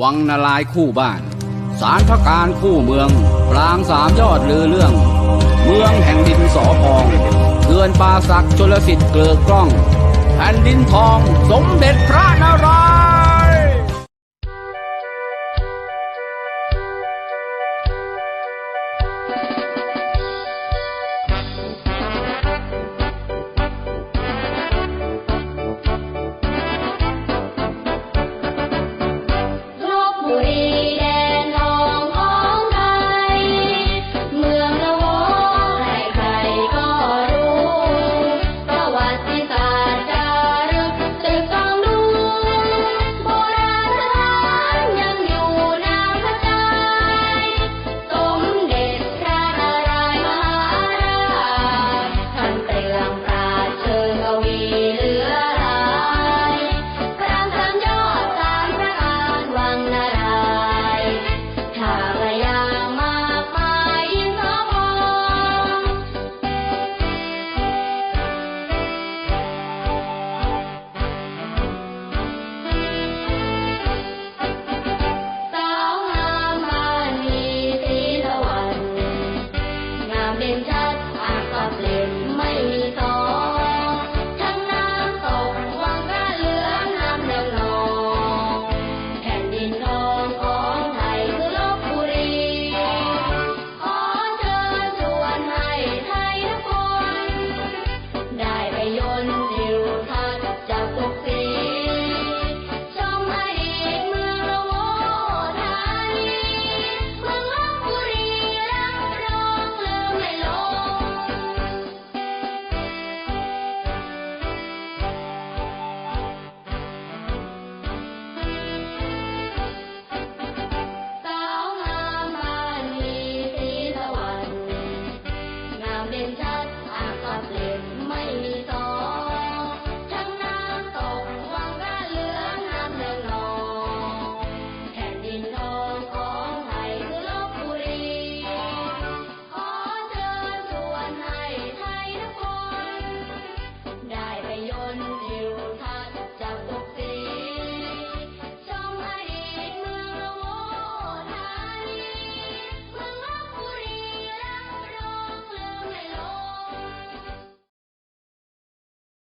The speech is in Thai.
วังนาลายคู่บ้าน สารพระการคู่เมือง ปรางสามยอดลือเรื่อง เมืองแห่งดินสอพองเกือนปาศักจลสิทธิ์เกลือกล้อง แผ่นดินทองสมเด็จพระนาราย working job. I'm a blue.